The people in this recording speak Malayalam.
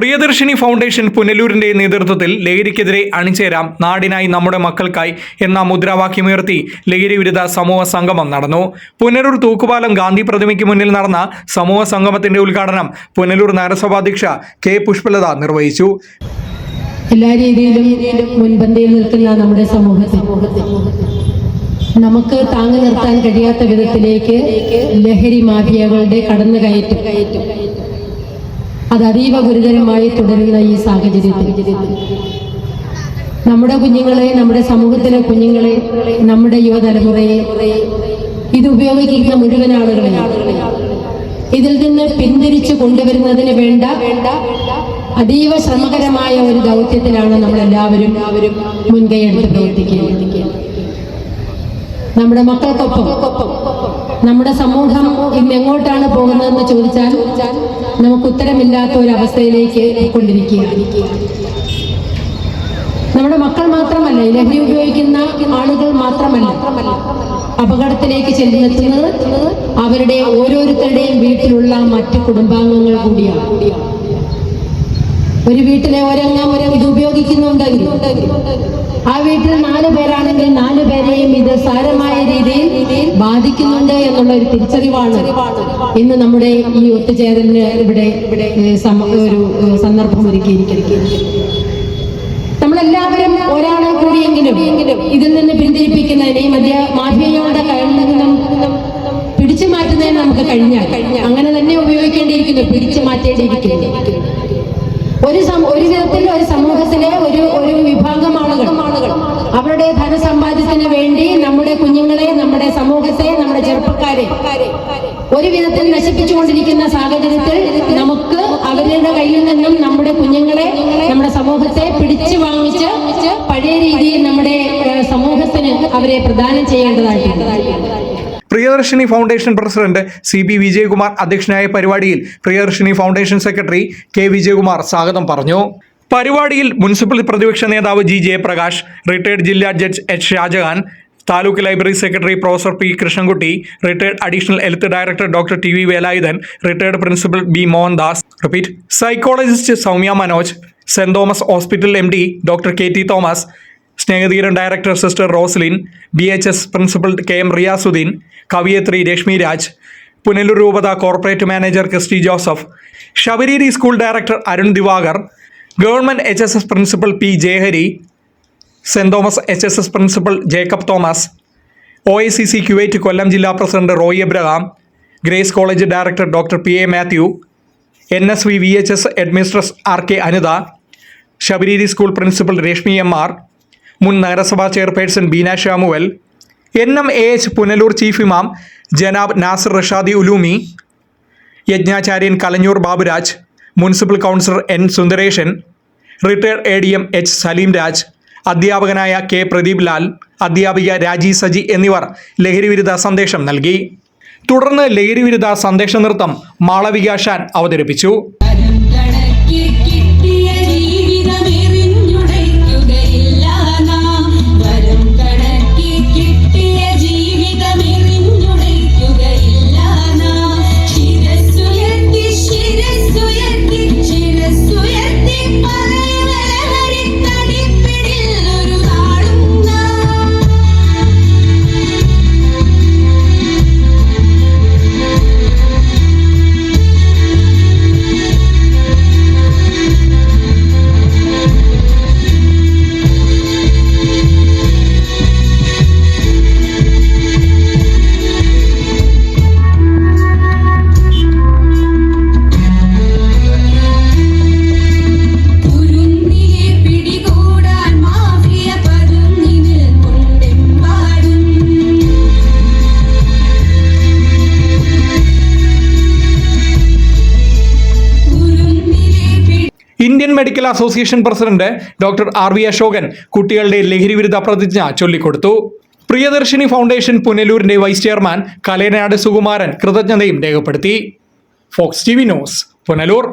പ്രിയദർശിനി ഫൗണ്ടേഷൻ പുനലൂരിന്റെ നേതൃത്വത്തിൽ ലഹരിക്കെതിരെ അണിചേരാം നാടിനായി നമ്മുടെ മക്കൾക്കായി എന്ന മുദ്രാവാക്യമുയർത്തി ലഹരി വിരുദ്ധ സമൂഹ സംഗമം നടന്നു. പുനലൂർ തൂക്കുപാലം ഗാന്ധി പ്രതിമയ്ക്ക് മുന്നിൽ നടന്ന സമൂഹ സംഗമത്തിന്റെ ഉദ്ഘാടനം പുനലൂർ നഗരസഭാധ്യക്ഷ കെ പുഷ്പലത നിർവഹിച്ചു. എല്ലാ രീതിയിലും മുൻപന്തിയിൽ നിൽക്കുന്ന നമ്മുടെ സമൂഹത്തിൽ നമുക്ക് താങ്ങി നിർത്താൻ കഴിയാത്ത വിധത്തിലേക്ക് ലഹരി മാഫിയകളുടെ കടന്നുകയറ്റം അത് അതീവ ഗുരുതരമായി തുടരുന്ന ഈ സാഹചര്യത്തിൽ. നമ്മുടെ കുഞ്ഞുങ്ങളെ നമ്മുടെ സമൂഹത്തിലെ കുഞ്ഞുങ്ങളെ നമ്മുടെ യുവതലമുറയെ ഇത് ഉപയോഗിക്കുന്ന മുഴുവൻ ആളുകളെ ഇതിൽ നിന്ന് പിന്തിരിച്ചു കൊണ്ടുവരുന്നതിന് വേണ്ട അതീവ ശ്രമകരമായ ഒരു ദൗത്യത്തിലാണ് നമ്മൾ എല്ലാവരും മുൻകൈയെടുത്ത് പ്രവർത്തിക്കുന്നത്. നമ്മുടെ മക്കൾക്കൊപ്പം നമ്മുടെ സമൂഹം ഇന്ന് എങ്ങോട്ടാണ് പോകുന്നതെന്ന് ചോദിച്ചാൽ നമുക്ക് ഉത്തരമില്ലാത്ത ഒരു അവസ്ഥയിലേക്ക് കൊണ്ടിരിക്കുകയാണ് നമ്മുടെ മക്കൾ മാത്രമല്ല ലഹരി ഉപയോഗിക്കുന്ന ആളുകൾ മാത്രമല്ല അപകടത്തിലേക്ക് ചെല്ലുന്നത് അവരുടെ ഓരോരുത്തരുടെയും വീട്ടിലുള്ള മറ്റ് കുടുംബാംഗങ്ങൾ കൂടിയാണ്. ഒരു വീട്ടിലെ ഒരംഗം ഒരു ഇത് ഉപയോഗിക്കുന്നുണ്ടെങ്കിൽ ആ വീട്ടിൽ നാല് പേരാണെങ്കിൽ നാല് പേരെയും ഇത് സാരമായ രീതിയിൽ ബാധിക്കുന്നുണ്ട് എന്നുള്ള ഒരു തിരിച്ചറിവാണ് ഇന്ന് നമ്മുടെ ഈ ഒത്തുചേരലിന് ഇവിടെ ഒരു സന്ദർഭം ഒരുക്കിയിരിക്കുന്നത്. നമ്മളെല്ലാവരും ഒരാളെ കൂടിയെങ്കിലും ഇതിൽ നിന്ന് പിന്തിരിപ്പിക്കുന്നതിന് മധ്യ മാഫിയയുടെ കയ്യിൽ പിടിച്ചു മാറ്റുന്നതിന് നമുക്ക് കഴിഞ്ഞാൽ അങ്ങനെ തന്നെ ഉപയോഗിക്കേണ്ടിയിരിക്കുന്നു പിടിച്ചു മാറ്റേണ്ടിയിരിക്കുന്നു. ഒരു ഒരു വിധത്തിൽ ഒരു സമൂഹത്തിലെ ഒരു ഒരു വിഭാഗം ആളുകൾ അവരുടെ ധനസമ്പാദ്യത്തിന് വേണ്ടി നമ്മുടെ കുഞ്ഞുങ്ങളെ നമ്മുടെ സമൂഹത്തെ നമ്മുടെ ഒരു വിധത്തിൽ നശിപ്പിച്ചുകൊണ്ടിരിക്കുന്ന സാഹചര്യത്തിൽ നമുക്ക് അവരുടെ കയ്യിൽ നിന്നും നമ്മുടെ കുഞ്ഞുങ്ങളെ നമ്മുടെ സമൂഹത്തെ പിടിച്ചു വാങ്ങിച്ച് പഴയ രീതിയിൽ നമ്മുടെ സമൂഹത്തിന് അവരെ പ്രദാനം ചെയ്യേണ്ടതായിട്ടുണ്ട്. Priyadarshini foundation president C B Vijayakumar അധ്യക്ഷനായ പരിപാടിയിൽ Priyadarshini foundation secretary K Vijayakumar സ്വാഗതം പറഞ്ഞു. പരിപാടിയിൽ മുനിസിപ്പൽ പ്രതിപക്ഷ നേതാവ് ജി ജയപ്രകാശ് റിട്ടയർഡ് ജില്ലാ judge H Shajahan taluk library secretary professor P Krishnankutty retired additional health director doctor T V Velayudhan retired principal B Mohandas. Repeat psychologist Soumya Manoj Saint Thomas hospital M D doctor K T Thomas Snehatheeran director sister Roslin B H S principal K M Riyasudheen കവിയത്രി Rashmi Raj Punalur രൂപത corporate manager Christy Joseph Sabarigiri school director Arun Diwakar government H S S principal P Jayahari Saint Thomas H S S principal Jacob Thomas O I C C Kuwait Kollam ജില്ലാ president Roy Abraham Grace college director doctor P A Mathew N S V V H S administrators R K Anitha Sabarigiri school principal Reshmi M R മുൻ നഗരസഭാ chairperson Beena Samuel N M A H Punalur chief ഇമാം ജനാബ് Nasar Rashadi Ulumi യജ്ഞാചാര്യൻ Kalanjoor Baburaj municipal councillor N Sundaresan retired A D M H Saleem Raj അധ്യാപകനായ കെ പ്രദീപ് ലാൽ അധ്യാപിക രാജി സജി എന്നിവർ ലഹരിവിരുദ്ധ സന്ദേശം നൽകി. തുടർന്ന് ലഹരിവിരുദ്ധ സന്ദേശ നൃത്തം മാളവിക ഷാൻ അവതരിപ്പിച്ചു. Indian medical association president doctor R V Ashokan കുട്ടികളുടെ ലഹരിവിരുദ്ധ പ്രതിജ്ഞ ചൊല്ലിക്കൊടുത്തു. പ്രിയദർശിനി ഫൗണ്ടേഷൻ പുനലൂരിന്റെ വൈസ് ചെയർമാൻ കലേനാട് സുകുമാരൻ കൃതജ്ഞതയും രേഖപ്പെടുത്തി. Fox T V news Punalur.